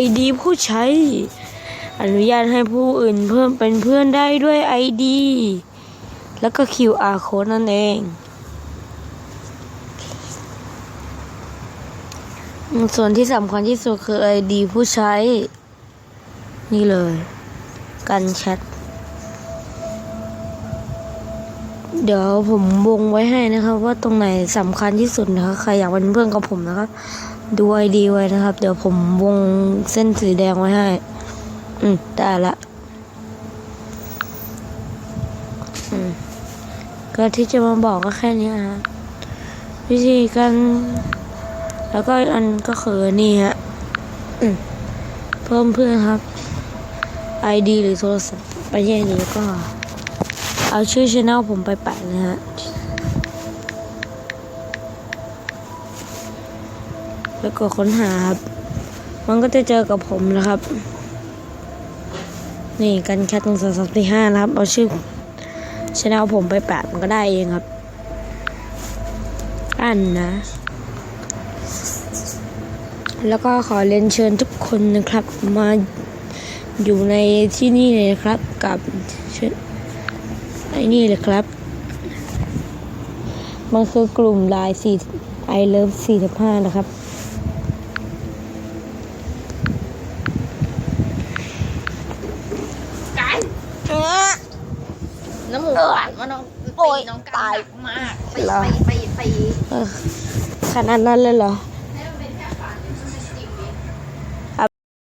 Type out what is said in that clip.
ID ผู้ใช้ อนุญาตให้ผู้อื่นเพิ่มเป็นเพื่อนได้ด้วย ID แล้วก็ QR code นั่นเองส่วนที่สำคัญที่สุดคือ ID ผู้ใช้ นี่เลยการแชท เดี๋ยวผมวงไว้ให้นะครับ ว่าตรงไหนสำคัญที่สุดนะครับ ใครอยากเป็นเพื่อนกับผมนะครับ ดูไอดีไว้นะครับ เดี๋ยวผมวงเส้นสีแดงไว้ให้ อืม ได้ละ อืม ก็ที่จะมาบอกก็แค่นี้ฮะ วิธีการแล้วก็อันก็คือนี่ฮะ อืม เพิ่มเพื่อนครับ ID หรือโทรศัพท์ไปที่นี้ก็ เอาชื่อช anel ผมไปแปะนะฮะ แล้วก็ค้นหาครับมันก็จะเจอกับผมนะครับ นี่กันแค่ตรงสามสามสี่ห้านะครับ เอาชื่อช anel ผมไปแปะมันก็ได้เองครับ อันนะ แล้วก็ขอเรียนเชิญทุกคนนะครับ มาอยู่ในที่นี่เลยนะครับ กับไอ้นี่เลยครับ มันคือกลุ่มไลน์สี่ไอเลิฟสี่สิบห้านะครับ นน้ำหมูฝันว่าน้องโอ๊ยตีน้องกันตายหนักมากไปเหรอไปไปไปเออขนาดนั้นเลยเหรอ